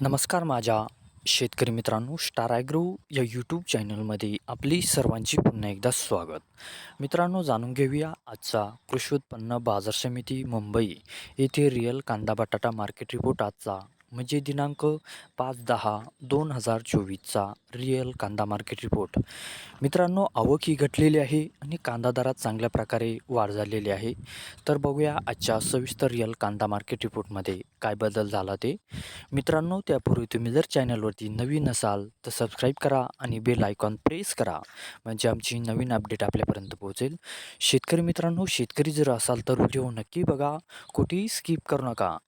नमस्कार माझ्या शेतकरी मित्रांनो स्टार ॲग्रो या यूट्यूब चॅनलमध्ये आपली सर्वांची पुन्हा एकदा स्वागत. मित्रांनो जाणून घेऊया आजचा कृषी उत्पन्न बाजार समिती मुंबई येथे रिअल कांदा बटाटा मार्केट रिपोर्ट आजचा म्हणजे दिनांक पाच दहा दोन हजार चोवीसचा रिअल कांदा मार्केट रिपोर्ट. मित्रांनो आवक ही घटलेली आहे आणि कांदा दरात चांगल्या प्रकारे वाढ झालेली आहे. तर बघूया आजच्या सविस्तर रिअल कांदा मार्केट रिपोर्टमध्ये काय बदल झाला ते. मित्रांनो त्यापूर्वी तुम्ही जर चॅनलवरती नवीन असाल तर सबस्क्राईब करा आणि बेल आयकॉन प्रेस करा. म्हणजे आमची नवीन अपडेट आपल्यापर्यंत पोहोचेल. शेतकरी मित्रांनो शेतकरी जर असाल तर व्हिडिओ नक्की बघा. कुठेही स्किप करू नका.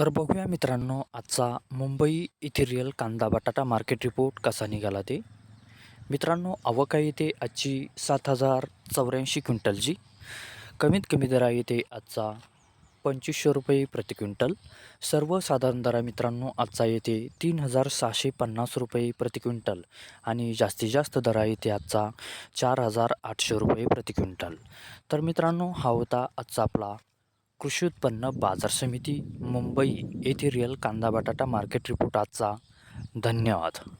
तर बघूया मित्रांनो आजचा मुंबई इथेरियल कांदा बटाटा मार्केट रिपोर्ट कसा निघाला ते. मित्रांनो आवका येते आजची सात हजार चौऱ्याऐंशी क्विंटलची कमीत कमी दरा येते आजचा पंचवीसशे रुपये प्रति क्विंटल. सर्वसाधारण दरा मित्रांनो आजचा येते तीन हजार सहाशे पन्नास रुपये प्रति क्विंटल. आणि जास्तीत जास्त दरा येते आजचा चार हजार आठशे रुपये प्रति क्विंटल. तर मित्रांनो हा होता आजचा आपला कृषी उत्पन्न बाजार समिती मुंबई येथे रिअल कांदा बटाटा मार्केट रिपोर्ट आजचा. धन्यवाद.